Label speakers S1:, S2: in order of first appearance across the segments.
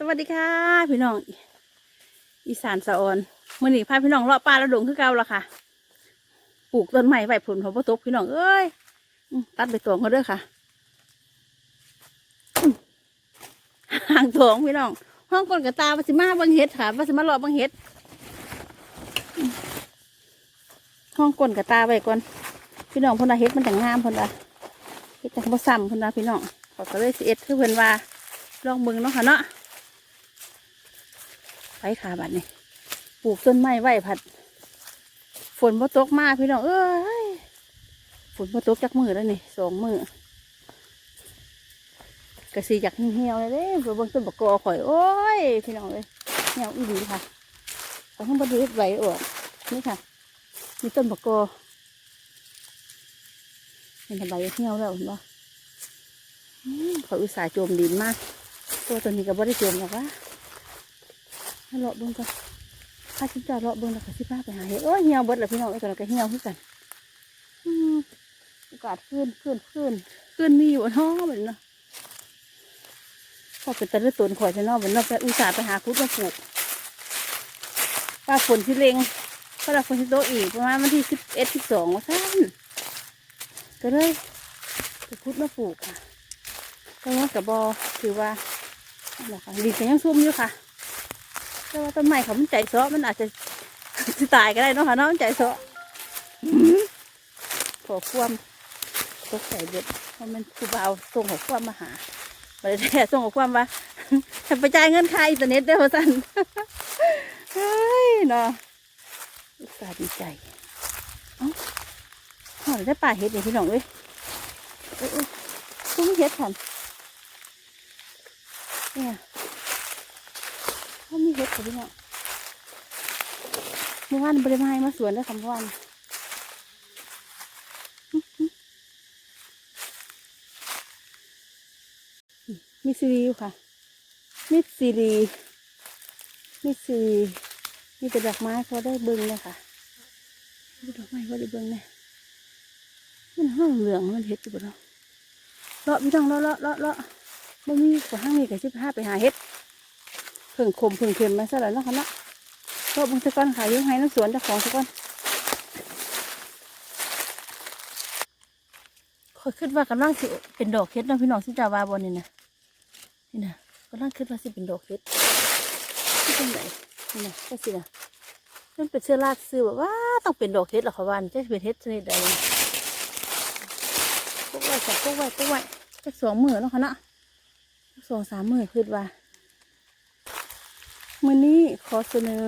S1: สวัสดีค่ะพี่น้อง อีสานสะออนมื่อนี้พาพี่น้องเลาะป่าแล้วดงคือเก่าและค่ะปลูกต้นไม้ไว้ผลของพ่อตกพี่น้องเอ้ยตัดไปตวงเขาเด้อค่ะห่างตวงพี่น้อง ห้องกลกระตาว่าสิมาบังเฮ็ดค่ะว่าสิมาเลาะบังเฮ็ดห้องกลนกระตาไว้ก่อนพี่น้องพนว่าเฮ็ดมันแต่งงามพนว่าเฮ็ดแต่เขาบ่ซ้ำเพนว่าพี่น้องขาก็เลยสิเอ็ดคือเพิ่นว่าลองเบิ่งเนาะค่ะเนาะ ไปขาบัดนี่ปลูกต้นไม้ไหวผัด ฝนบ่ตกมากพี่น้องเอ้ยฝนบ่ตกจักมือแล้วนี่สองมือกระสีจากเหี่ยวเลยเด้เบิ่งเบิ่งต้นบกกอข่อยโอ้ยพี่น้องเลยเหี่ยวอีหลีค่ะแต่ข้างบนดูไหวออกนี่ค่ะ มีต้นบกกอเป็นใบเหี่ยวแล้วเห็นปะเขาอุตส่าห์โจมดินมาก ตัวตัวนี้ก็บ่ได้โจมหรอกวะให้ เลาะเบิ่งก่อนข้าชิจะเลาะเบิ่งแล้วก็สิพาไปหาเห็ดโอ้ยเหี่ยวเบิดแล้วพี่น้องไอ้ตัวนั้นก็เหี่ยวคือกันอืมโอกาสขึ้นขึ้นขึ้นขึ้นมีอยู่ท้องเหมือนเนาะพอเป็นตะลึกตนข่อยจะนอกเหมือนเนาะไปอุตส่าห์ไปหาคุดมาปลูกว่าฝนที่เลงเพราะเราฝนที่โตอีกประมาณวันที่สิบเอ็ดสิบสองว่าสั้นก็เลยไปคุดมาปลูกค่ะแต่ว่ากับบอถือว่านั่นแหละค่ะดินก็ยังซุ่มอยู่ค่ะ แต่ว่าต้นไม้เขามันใจซาะมันอาจจะตายก็ได้เนาะค่ะเนาะมันใจซ้อหือขอความตกใจเด็ดเพราะมันครูบาส่งขอความมาหาบริแท้ส่งขอความว่าจะไปจ่ายเงินค่าอินเทอร์เน็ตได้พอสันเฮ้ยเนาะอุตส่าห์ดีใจเอ้าหอยได้ป่าเห็ดเนี่ยพี่น้องเอ้ยเอ้ยเอ้ยซุ้มเห็ดทันเนี่ย ค่ะพี่น้องเมื่อวานบริมาให้มาสวนได้สอคำวันอื้อหือมีซีรีค่ะมีซีรีมีซีรีมีแต่ดอกไม้เขาได้เบิ้งเลยค่ะดอกไม้เขาได้เบิ้งเลยมันห้องเหลืองมันเห็ดอยู่บ่เนาะเลาะพี่น้องเลาะเลาะเลาะเลาะบ่มีกว่าห้างนี้กับชิบห้าไปหาเห็ด เพิ่งคมเพิ่งเค็มมาซะแล้วเนาะคะเนาะก็บางสะก้อนขายยังไงน้ำสวนเจ้าของสะก้อนคอยคิดว่ากำลังสิเป็นดอกเห็ดนะพี่น้องสิจาวาบนนี่นะนี่นะกำลังคิดว่าสิเป็นดอกเห็ดที่เป็นไหนนี่นะก็สินะมันเป็นเชื้อราซื้อแบบว่าต้องเป็นดอกเห็ดหรอคะวันจะเป็นเห็ดชนิดใดพวกไว้ค่ะพวกไว้พวกไว้จะสองหมือแล้วค่ะเนาะสองสามหมือคิดว่า มื่อนี้ขอเสนอ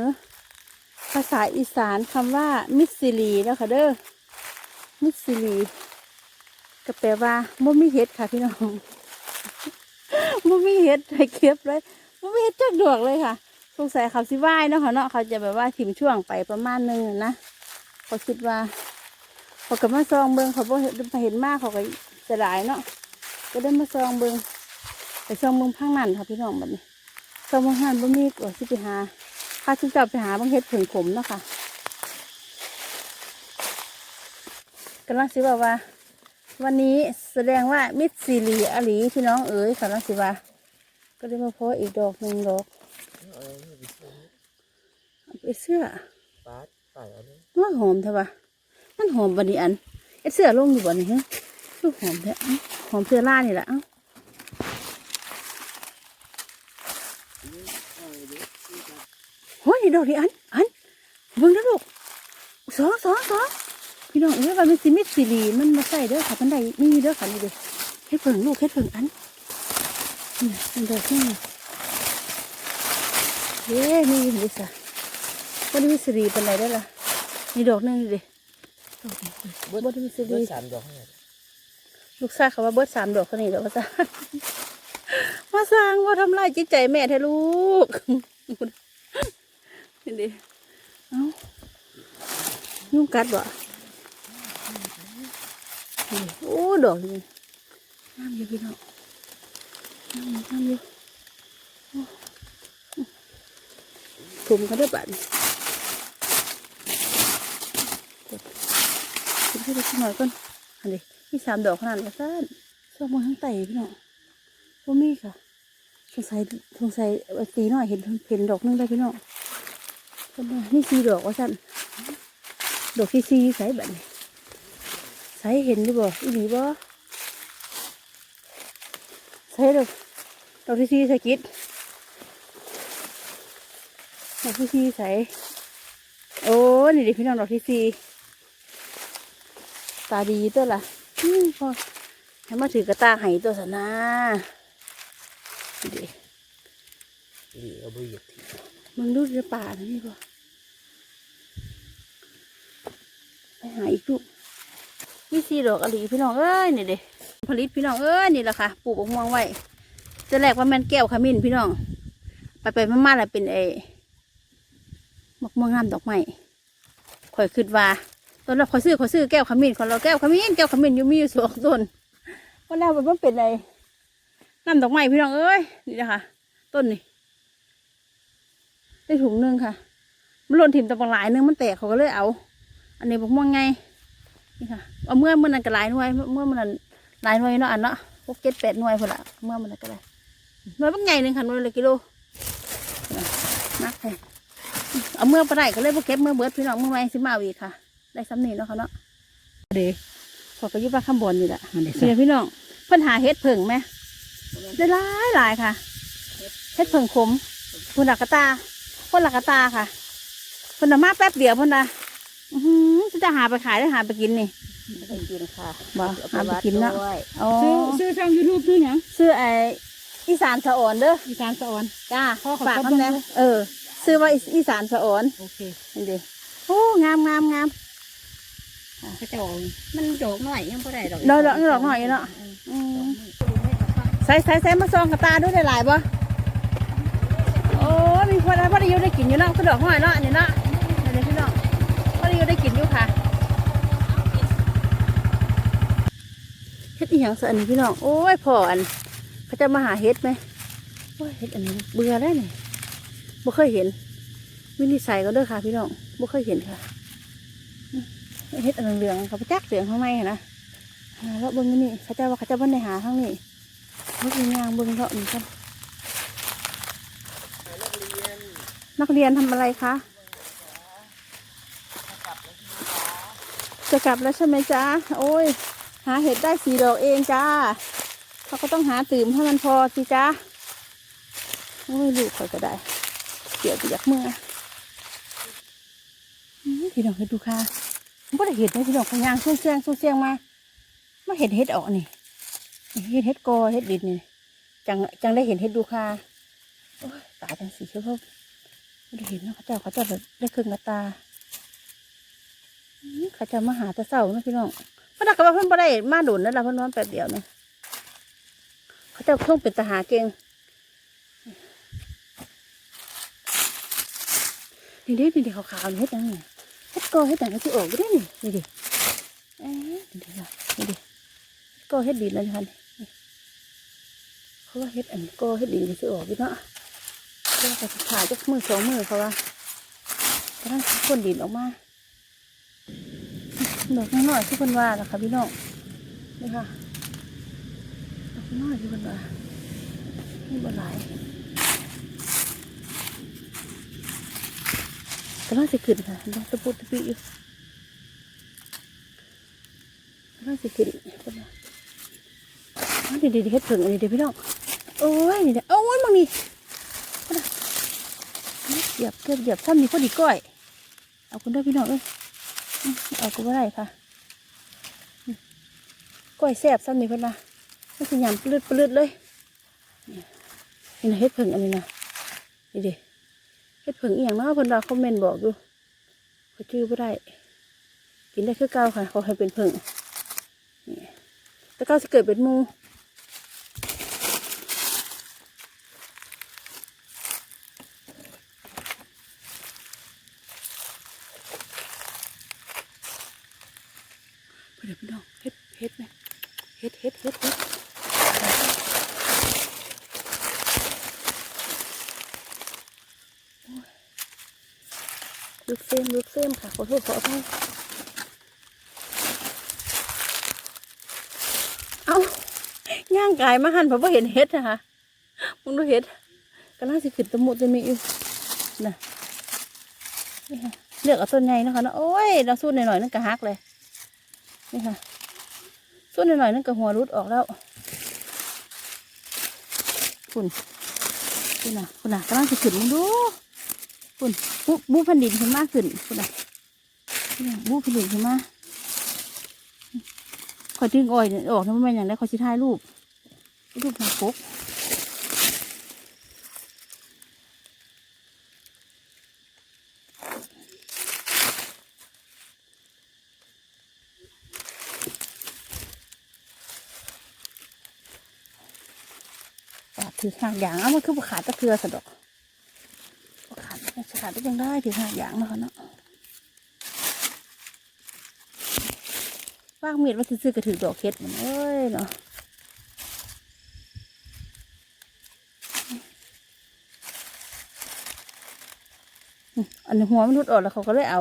S1: ภาษาอีสานคำว่า มิสซิลีแล้วค่ะเด้อมิสซิลีก็แปลว่าบ่มีเห็ดค่ะพี่น้องบ่มีเห็ดให้เก็บเลยบ่มีเห็ดจักดอกเลยค่ะสงสัยเขาสิว่ายเนาะค่ะเนาะเขาจะแบบว่าถิ่มช่วงไปประมาณนึงนะเขาคิดว่าเขากับมาซองเบิงเขาบ่เห็นเห็นมากเขาก็จะหลายเนาะก็ได้มาซองเบิงไปซองเบิงพังนั่นค่ะพี่น้องแบบนี้ สมหันบ่มีก็สิไปหาข้าชุดจับไปหาบางเฮ็ดผึ่งขมเนาะค่ะกำลังสิว่าว่า วันนี้แสดงว่ามิดซีรีอลีพี่น้องเอ๋ยกำลังสิว่า ก็ได้มาโพสอีกดอกหนึ่งดอกไปเสื้อ
S2: ปาดใส่อันนี้
S1: ว่าหอมเถอะวะมันหอมบันนี้อันไอเสื้อลงอยู่บ่นี่ฮะคือหอมแท้เอ้าหอมเสื้อล่านี่แหละอ้า โอ้ยดอกดิอันอันเบิ่งนะลูกสองสองสองพี่น้องเอ้ยว่ามันสิมิดสิรีมันมาใส่เด้อค่ะมันได้มีเด้อค่ะนี่เด้อเฮ็ดเพิ่งลูกเฮ็ดเพิ่งอันนี่มันดอกนี่เย้นี่ดิสะบ่ได้มีสิรีเป็นไรได้อล่ะนี่ดอกหนึงนี่เด้ดอกนี้บ่ได้มีสิ
S2: เบิ
S1: รี
S2: ดสามดอกให้
S1: ลูกชายเขาว่าเบิดสามดอกเท่านี้เดี๋ยวมาสร้างมาสร้างว่าทำลายจิตใจแม่แท้ลูกเห็ นดิเอ้ายุ่งกัดบ่โอ้ดอกนี่น้ำอยู่พี่น้องน้ำอยู่น้ำอยู่โอ้ถุมกันได้อบัดนี้กดกินให้ได้สักหน่อยก่อนอันนี้มีสามดอกขนาดนี้สั้นชอบมือทั้งไตพี่น้องบ่มีค่ะสงสัยสงสัยตีหน่อยเห็นเห็นดอกนึงได้พี่น้อง เพิ่นว่านี่สีดอกว่าสั่นดอกที่สีใส่แบบนี้ใส่เห็นอยู่บ่อีหลีบ่ใส่ดอกดอกที่สีใส่กิดดอกที่สีใส่โอ้นี่ดิพี่น้องดอกที่สีตาดีตัวละอืมพอให้มาถือกระตาให้ตัวสนะนี่ดิ
S2: นี่เอาไปเหยียบที
S1: มึงดูในป่านะนี่ป่ะไป หาอีกลูกนี่สีดอกอะไรพี่น้องเอ้ยนี่เด้ผลิตพี่น้องเอ้ยนี่แหละค่ะปลูกมะม่วงไว้จะแรกว่าม่นแก้วขมิ้นพี่น้อง ไปไปมาๆแล้วเป็นไอ้มะม่วงงามดอกไม้ข่อยคิดว่าตอนแรกข่อยซื้อข่อยซื้อแก้วขมิ้นของเราแก้วขมิ้นแก้วขมิ้นอยู่มีอยู่สองต้นวันแล้วมันเป็นไอ้น้ำดอกไม้พี่น้องเอ้ยนี่นะคะต้นนี่ได้ถุงนึงค่ะ มันหล่นถิ่มตะบังหลายนึงมันแตกเขาก็เลยเอา อันนี้บอกม่วงไงนี่ค่ะเอาเมื่อมันนั่นก็หลายหน่วย เมื่อมันนั่นหลายหน่วยเนาะอันเนาะพวกเจ็ดแปดหน่วยพอละเมื่อมันนั่นก็ได้หน่วยบางใหญ่หนึ่งค่ะหน่วยละกิโลนักเลยเอาเมื่อไปได้ก็เลยพวกเก็บเมื่อเบิดพี่น้องเมื่อไว้สิมาเอาอีกค่ะ ได้ซ้ำนี่เนาะค่ะเนาะเด็กพอกระยุบว่าข้างบนนี่แหละ
S2: อันนี้
S1: นี่พี่น้องเพิ่นหาเฮ็ดเผิงไหมได้หลายหลายค่ะเฮ็ดเผิงขมพุ่นหลักกระตาพุ่นหลักกระตาค่ะพุ่นน่ะมาแป๊บเดียวพุ่นน่ะอื้อหือ จะหาไปขายได้หาไปกินนี่
S2: ไปกินค่ะ
S1: บ่หาไปกินเนาะอ๋อ
S3: ซื้อซื้อช่องยูทูบซื้อหยัง
S1: ซื้อไอ้อีสานสะอ่อนเด้อ
S3: อีสานสะออน
S1: จ้า
S3: พ่อขอ
S1: ฝาก
S3: ขอบ
S1: คำแน่
S3: คุณ
S1: เออ ซื้อว่าอีสานสะอ่อน
S3: โอเค
S1: นี่ดิโอ้งามงามงาม
S3: พระเจ้า
S2: มันดอกหน่อยยังไม่ได้ดอก
S1: ดอกดอกดอกหน่อยเนาะอืมใส่ใส่ใส่มาซองกระตาด้วยได้หลายบ่โอ้มีคนอะไรพอดีอยู่ได้กินอยู่เนาะก็ดอกหน่อยเนาะอันนี้เนาะเดี๋ยวพี่น้องพอดีอยู่ ได้กินอยู่ค่ะเฮ็ดอีหยังซะอันพี่น้อง โอ้ยพออันเขาจะมาหาเฮ็ดไหมโอ้ยเฮ็ดอันนี้เบื่อแล้วนี่บ่เคยเห็นวินิจัยก็เด้อค่ะ พี่น้องบ่เคยเห็นค่ะอืมเฮ็ดอันเหลืองๆเขาไปจักเหลืองข้างในหั้นะหาแล้วเบิ้งนี่เขาเจ้าว่าเขาเจ้าบ้านในหาทั้งนี้เขาเป็นยางเบิ้งเลาะนี่กันนักเรียนทำอะไรคะ จะกลับแล้วใช่ไหมจ๊ะ โอ้ย หาเห็ดได้สี่ดอกเองจ้าเขาก็ต้องหาตื่มให้มันพอสิจ้าโอ้ยลูกเขาก็ได้เกี่ยวไปจากเมื่อพี่น้องเห็ดดูค่ะไม่ได้เห็ดนะพี่น้องพยางสู้เสียงสู้เสียงมามาเห็ดเห็ดออกนี่เห็ดเห็ดกอเห็ดดินนี่จังจังได้เห็นเห็ดดูค่ะตาจังสีเขียวเขาไม่ได้เห็นนะเขาเจ้าเขาเจ้าแบบได้ครึ่งกระตา เขาจะมาหาแต่เศร้าเนาะพี่น้องเพราะนักกับว่าเพิ่นบ่ได้มาดุนนั่นแหละเพิ่นนอนแป๊บเดียวเนี่ยเขาเจ้าคงเป็นตาหาเก่งนี่ดินี่ดิขาวๆนี่เห็ดหยังนี่เห็ดกอเห็ดหยังที่ออกอยู่เด้นี่นี่ดิเอ๊ะนี่ดิค่ะนี่ดิก็เฮ็ดดินแล้วท่านเขาว่าเฮ็ดอันก็เฮ็ดดินจะซื้ออกพี่เนาะก็จะขายจักมือสองมือเขาว่ากำลังคนดินออกมา ดอกน้อยๆที่คนว่าล่ะค่ะพี่น้องนี่ค่ะดอกน้อยที่คนว่านี่บ่หลายกำลังสิขึ้นค่ะดอกตะปุตตะปิอยู่กำลังสิขึ้นเพิ่นว่าเดี๋ยวเดี๋ยวเฮ็ดเผิงอันนี้เดี๋ยวพี่น้องโอ้ยนี่เดี๋ยวโอ้ยมังนี่เอาล่ะเหยียบเกือบเหยียบซ้ำนี่พอดีก้อยเอาคุณได้อพี่น้องเอ้ย อืมเอากูไม่ได้ค่ะอืมก้อยแซ่บซ้ำนี่เพิ่นนะไม่ใช่ยำปลืดปลืดเลยนี่นะเฮ็ดเผิงอันนี้นะนี่ดิเฮ็ดเผิงอีหยังเนาะเพิ่นว่าคอมเมนต์บอกดูเขาชื่อไม่ได้ กินได้คือเก่าค่ะเขาให้เป็นเผิงนี่แต่เก็จะเกิดเป็นมู เดี๋ยวพี่น้องเฮ็ดเฮ็ดไหมเฮ็ดเฮ็ดเฮ็ดเฮ็ดลูกเส้นลูกเส้นค่ะขอโทษขออภัยเอาย่างกายมาหันเพราะว่าเห็นเห็ดนะคะมึงดูเห็ดกำลังสิขึ้นตะมุตะมีอยู่นะนี่ค่ะเลือกเอาต้นใหญ่เนาะคะเนาะโอ้ยเราสู้หน่อยๆนั่นก็หักเลย นี่ค่ะส่วนหน่อยๆนั่นก็หัวรุดออกแล้วคุณคุณน่ะคุณน่ะกำลังจะขึ้นมึงดูคุณบูบูพันดินขึ้นมากขึ้นคุณน่ะบูพันดินขึ้นมาคอยดึงอ้อยเนี่ยออกนะมันเป็นอย่างไรคอยชิท้ายรูปรูปหน้าปก ถือหางอย่างเอามันคือบุขาดตะเคือสะดอกบุขาดสขาดได้ยังได้ถือหางอย่างเนาะคะเนาะว่างเมีดว่าซื้อๆก็ถือดอกเค็ดเหมือนเอ้ยเนาะอันหัวมันรุดออกแล้วเขาก็เลยเอา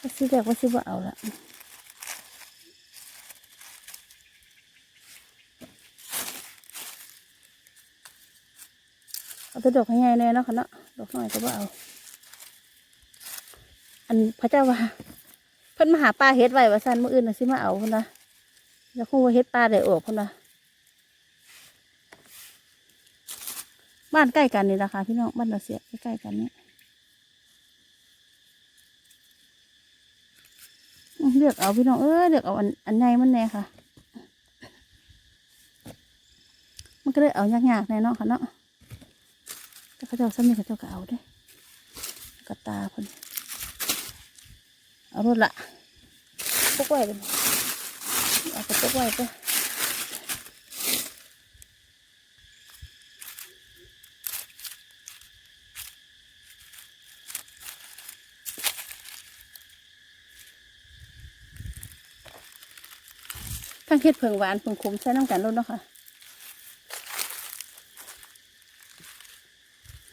S1: ว่าซื้อแรกว่าซื้อว่าเอาละ เอาแต่ดอกให้ใหญ่แน่เนาะค่ะเนาะดอกน้อยก็บ่เอา อันพระเจ้าว่าเพิ่นมาหาปลาเฮ็ดไว้ว่าซั่นมื้ออื่นน่ะสิมาเอาพุ่นนะแล้วคงว่าเฮ็ดปลาได้ออกพุ่นนะบ้านใกล้กันนี่ล่ะค่ะพี่น้องบ้านเราเสียใกล้ๆกันนี่อืมเลือกเอาพี่น้องเอ้ยเลือกเอาอันอันใหญ่มันแน่ค่ะ มันก็เลยเอายากๆแน่เนาะค่ะเนาะ เขาเจ้าซ้ำนี่เขาเจ้าก็เอาได้กระตาเพิ่นเอารถละพวกไว้เป็นเอาไปพวกไว้ไปทั้งเฮ็ดเพิงหวานเพิงขมใส่น้ำกันรถเนาะค่ะ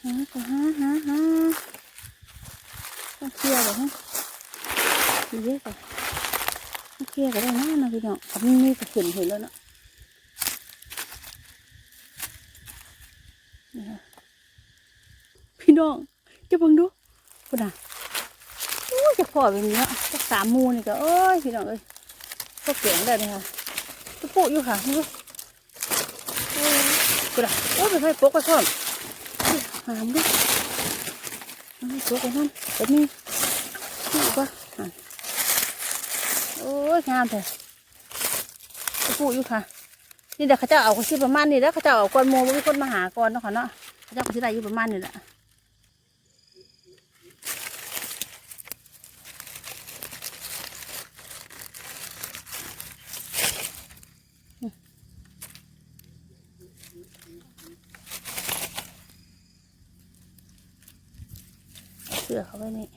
S1: หาก็หาหาหาต้อง เคลียร์เลยฮะดีเยอะกว่าต้องเคลียร์ก็ได้นะนะพี่น้องอันนี้นี่ก็ขึ้นเห็นแล้วเนาะพี่น้องจะเบังดูคุณน่ะโอ้จะพอแบบนี้เนาะจะสามมูนี่ก็โอ้ยพี่น้องเอ้ยก็เก่งได้เลยค่ะจะปลูกอยู่ค่ะนี่โอ้ยคุณน่ะโอ้ยไปให้ปลูกไปพร้อมหามดิเอาให้สุกไปนั่น แบบนี้นี่ปะอะโอ้ยงามเลยจะปลูอยู่ค่ะ นี่เดี๋ยวเขาเจะเอาเขาซื้อประมาณนี้แล้วเขาเจะเอาก้อนโมมีคนมาหาก่อนเนาะค่ะเนาะเขาเจะเอาซื้อได้อยู่ประมาณนี้แหละ สือเขาไว้นี่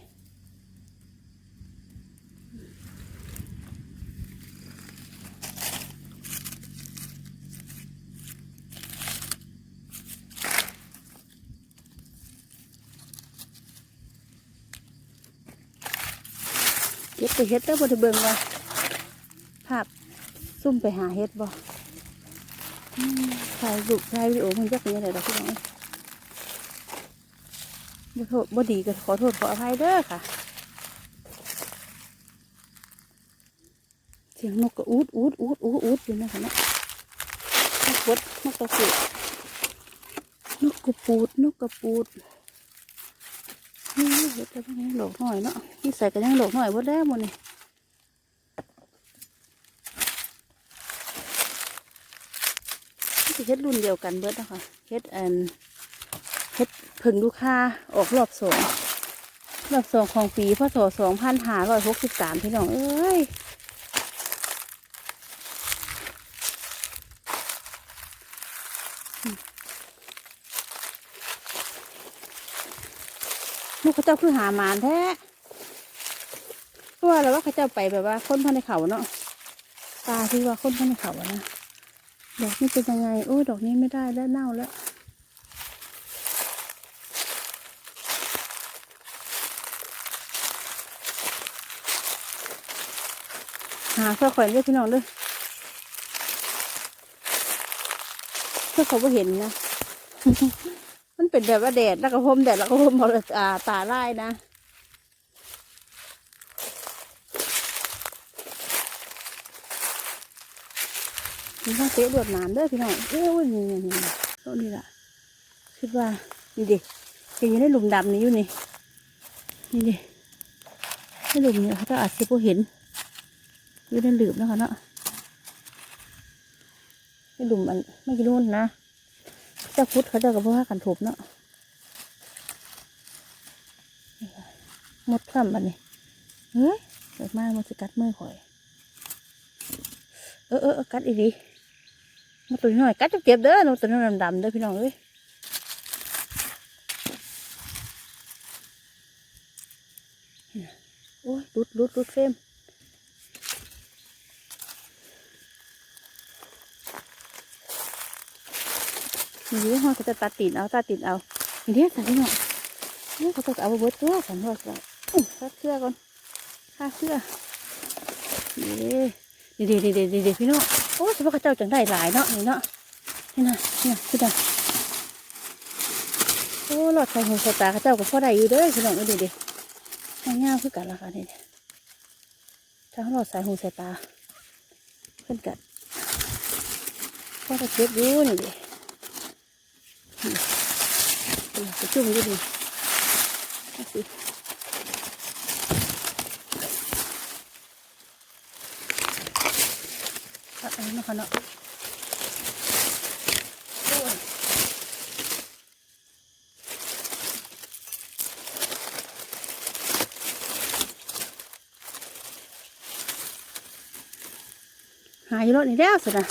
S1: เฮ็ดไปเฮ็ดแล้วบ่ได้เบิ่งว่าภาพซุ่มไปหาเฮ็ดบ่อืมถ่ายรูปถ่ายวิดีโอมันจักเป็นยังไงดอกพี่น้อง บ่โทษบ่ดีก็ขอโทษขออภัยเด้อค่ะ เสียงนกก็อูดอูดอูดอูดอูดอยู่นะคะเนาะนกกดนกกระปูดนกกระปูดนกกระปูดนี่เห็ดแต่พวกนี้โหลกหน่อยเนาะนี่ใส่กันยังหลอกหน่อยหมดแล้วหมดนี่นี่เฮ็ดรุ่นเดียวกันเบิดนะคะเฮ็ดอัน ผึ่งลูกค้าออกรอบสองรอบสองของปีพศสองพันห้าร้อยหกสิบสามพี่น้องเอ้ยลูกเขาเจ้าคือหามานแท้เพราะว่าเรว่าเขาเจ้าไปแบบว่าคนพันในเขาเนาะตาที่ว่าคนพันในเขาอะนะดอกนี้เป็นยังไงโอ้ดอกนี้ไม่ได้แล้วเน่าแล้ว หาเสื้อแขวนด้วยพี่น้องด้วยเสื้อเขาไ่เห็นนะ มันเป็นแบบว่าแดดแล้วก็พมแดดแล้วก็พมมาตาตาไร่นะ มันต้องเตะรวดน้ำด้วยพี่น้องเอ้ยนี่นี่นี่ต้นนี้ละคิดว่านี่ดิยังอยู่ในหลุมดำนี้อยู่นี่ นี่ดิในหลุมเนี่ยเขาจะอาจจะพอเห็น อยู่ในหลืมแล้วค่ะเนาะในหลุมมันไม่กี่นู่นนะเจ้าพุทธเขาเจะกับพวกกันถูกเนาะหมดซ้ำบันนี้เฮ้ยเกิดมากมันจะกัดมือข่อย เออเออเออกัดอีดีมาตัวน้อยกัดจะเจ็บเด้อหนูตัวน้อยดำๆเด้อพี่น้องเอ้ยโอ้ยรุดรุดรุดเฟม นี่ห้เขาจะตัดตีนเอาตัดตีนเอานี่เดี๋ยวสั่งพี่น้องนี่เขาจะเอาไปเบิดตัวสันว่าสันอุ้ยตัดเสื้อก่อนฆ่าเสื้อนี่ดีดีดีดีดีพี่น้องโอ้ยเฉพาะข้าเจ้าจังได้หลายเนาะนี่เนาะนี่นะนี่นะพี่ดาโอ้หลอดไฟหูสายตาข้าเจ้าก็พอได้อยู่เด้อพี่น้องเอ้ยดีดีง่ายๆคือกันละค่ะนี่ถ้าหลอดสายหูสายตาเพิ่นกัดพอได้เก็บอยู่นี่ดิ ไปจุ่มอยู่ดิเอาสิตัดอันนี้นะคะเนาะโอ้ยหายรถนี่แล้วสินะ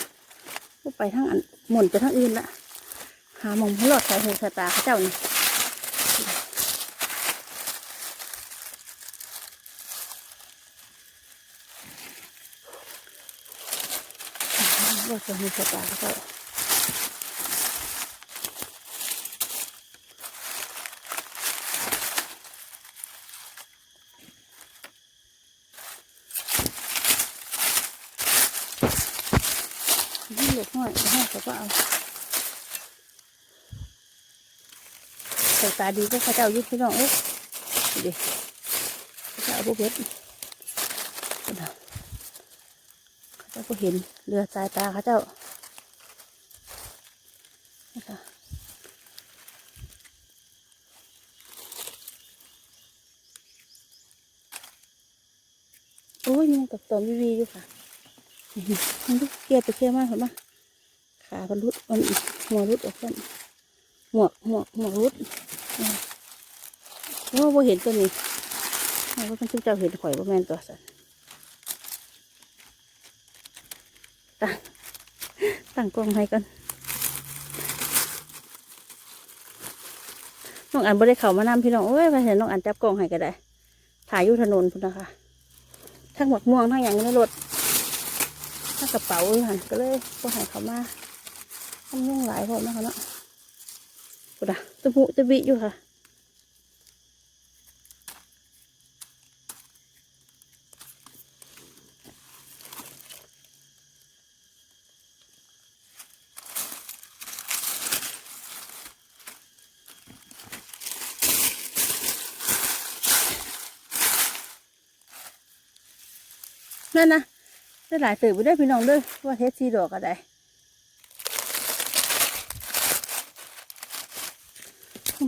S1: ก็ไปทางอันหมุนไปทางอื่นละ หาหมองพลอดใส่หูใส่ตาเขาเจ้านี่รถใส่หูใส่ตาเขาเจ้าหล็กห้อยห้อยเขาก็เอา ใส่ตาดีก็เขาเจ้ายึดพี่น้องเอ้ยดูดิเขาเจ้าพวกเบ็ดขาเจ้าเจ้าก็เห็นเรือสายตาเขาเจ้านะคะโอ้ยยังกับตอมวีวีอยู่ค่ะมันดูเกลียดไปเกลียมากเห็นปะขามันรุดมันหัวรุดออกกันหัวหัวหัวรุด โอ้บ่เห็นตัวนี้ว่ามันซึ่งเจ้าเห็นข่อยว่าแม่นตัวสันตั้งตั้งกล้องให้กันน้องอันบ่ได้เข้ามานำพี่น้องโอ้ยไปเห็นน้องอันจับกล้องให้ก็ได้ ถ่ายอยู่ถนนพุ่นนะคะ ทั้งหมวกม่วงทั้งอย่างในรถถ้ากระเป๋าอยู่หันก็เลยก็หายเขามาทำยุ่งหลายพอนะคะเนาะ กูดะตะบุตะบิอยู่ค่ะนั่นนะได้หลายตื่นไปได้พี่น้องเด้วยว่าเทสซีดอกอะไร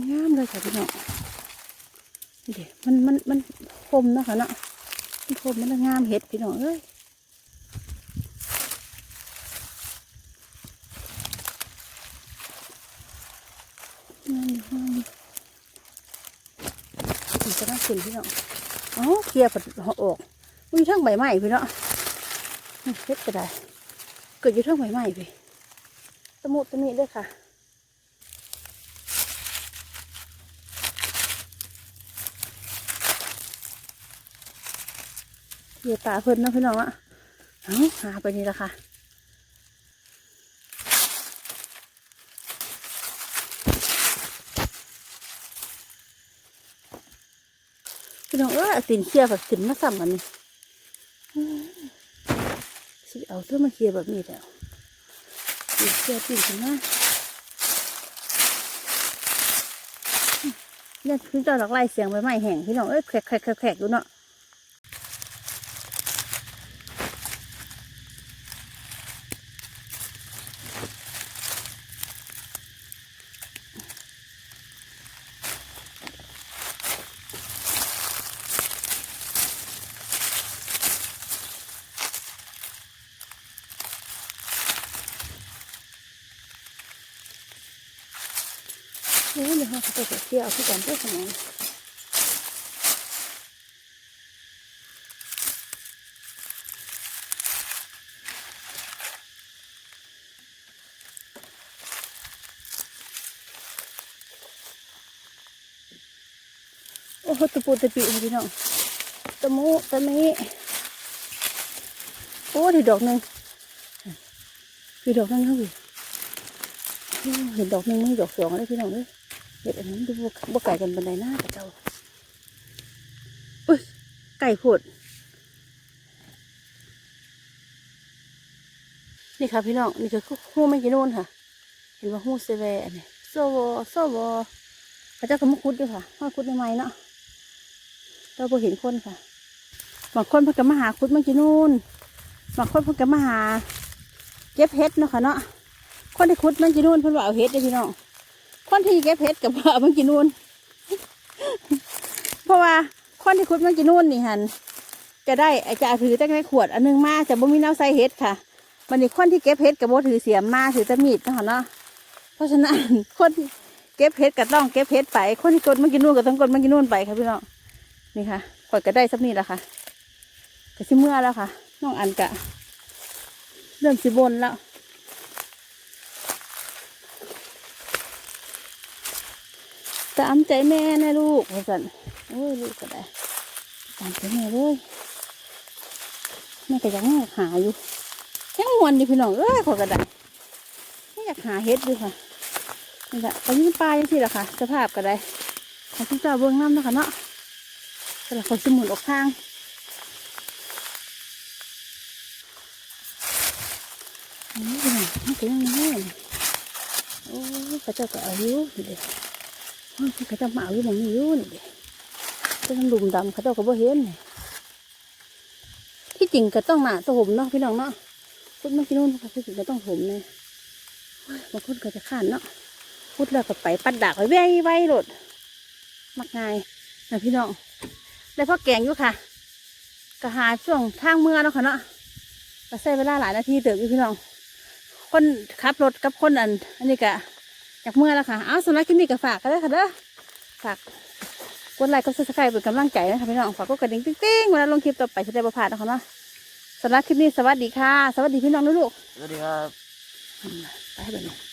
S1: งาม เลยค่ะพี่น้องนี่ดิมันมันมันคมเนาะคะเนาะมันคมมันงามเห็ดพี่น้องเอ้ยงามงามอยู่มันจะน่ากินพี่น้องอ๋อเคลียร์ปัดออกมีทั้งใบไม้พี่เนาะเฮ็ดก็ได้เกิดอยู่เท่าใหม่พี่ตะมุตะมิด้วยค่ะ เหยื่อตาเพิ่นนะพี่น้องอะหาไปนี่ละค่ะพี่น้องเออสินเคียกับสินมาสั่งอันนี้สิเอาเสื้อมาเคียบแบบนี้แล้วสินเคียบสินมาเนี่ยคือจอดอกไล่เสียงไปไม่แห่งพี่น้องเอ้ยแขกแขกแขกดูเนาะ โอ้ยเดี๋ยวเขาจะเที่ยวที่กันเพื่อสมองโอ้โหตะปูตะปีเลยพี่น้องตะมูตะมีโอ้ดีดอกหนึ่งดีดอกหนึงเขาพี่เห็นดอกหนึ่งไม่ดอกสองเลยพี่น้องเลย เห็ดอันนั้นดูบ่ไก่กันบันไดหน้ากับเจ้าอุ้ยไก่โพดนี่ค่ะพี่น้องนี่คือหูไม่กี่นู่นค่ะ เห็นว่าหูเซเวอันนี้โซโวโซโวพระเจ้าก็มาคุดด้วยค่ะมาคุดในไม้เนาะเราพอเห็นคนค่ะบางคนเพิ่งก็มาหาคุดเมื่อกี้นู่นบางคนเพิ่งก็มาหาเก็บเห็ดเนาะค่ะเนาะคนที่คุดเมื่อกี้นู่นเพิ่นว่าเอาเห็ดเลยพี่น้อง คนที่เก็บเห็ดกับว่าเอาเมื่อกี้นู่นเพราะว่าคนที่คุดเมื่อกี้นู่นนี่หันจะได้จะเอาถือตั้งแต่ขวดอันหนึงมาจะบ่มีน้ำใส่เห็ดค่ะมันนี่คนที่เก็บเห็ดกับโบถือเสียมมาถือตะมีดนะค่ะเนาะเพราะฉะนั้นคนเก็บเพชรก็ต้องเก็บเพชรไป คนที่กดมากินนู่นก็ต้องกดมากินนู่นไปค่ะพี่น้องนี่ค่ะข่อยก็ได้สักนี่แหละค่ะก็ชิเมื่อแล้วค่ะ น้องอันกะเริ่มสิบนแล้ว ตามใจแม่นะลูกว่าสันโอ้ยลูกก็ได้ตามใจแม่เลยแม่ก็ยังหาอยู่ยังมวนอยู่พี่น้องเอ้ยขอก็ได้ไม่อยากหาเห็ดด้วยค่ะนี่แหละตอนนี้ปลายังสิละค่ะสภาพก็ได้ของพี่เจ้าเบื้องน้ำนะคะเนาะแต่ละคนสมุนออกทางนี่เป็นไงมันเป็ยังไงเนี่โอ้ยพระเจ้าก็อายุนี่เด็ก พระเจ้ามาเอาอยู่หมองนี้อยู่นี่เด็กเป็นลุมดำเขาเจ้าก็บ่เห็นนี่ที่จริงก็ต้องหนาตัวผมเนาะพี่น้องเนาะพูดเมื่อกี้นู่นที่จริงก็ต้องผมเลยบางคนก็จะข้านเนาะพูดแล้วก็ไปปัดดากไว้ไว้ไว้หลดมักง่ายนะพี่น้องได้พ่อแกงอยู่ค่ะก็หาช่วงทางเมื่อเนาะค่ะเนาะก็ใช้เวลาหลายนาทีเติบอยู่พี่น้อง คนขับรถกับคนอัน อันนี้ก็ อยากเมื่อแล้วค่ะ เอาสำหรับคลิปนี้ก็ฝากกันเลยค่ะเด้อฝากกดไลค์กดซับสไครป์เป็นกำลังใจนะคะพี่น้องฝากกดกระดิ่งติ๊งๆเวลาลงคลิปต่อไปจะได้ประพลาดนะคะเนาะสำหรับคลิปนี้สวัสดีค่ะ สวัสดีพี่น้องลูก
S2: สวัสดีครับ
S1: ๆไปแบบนี้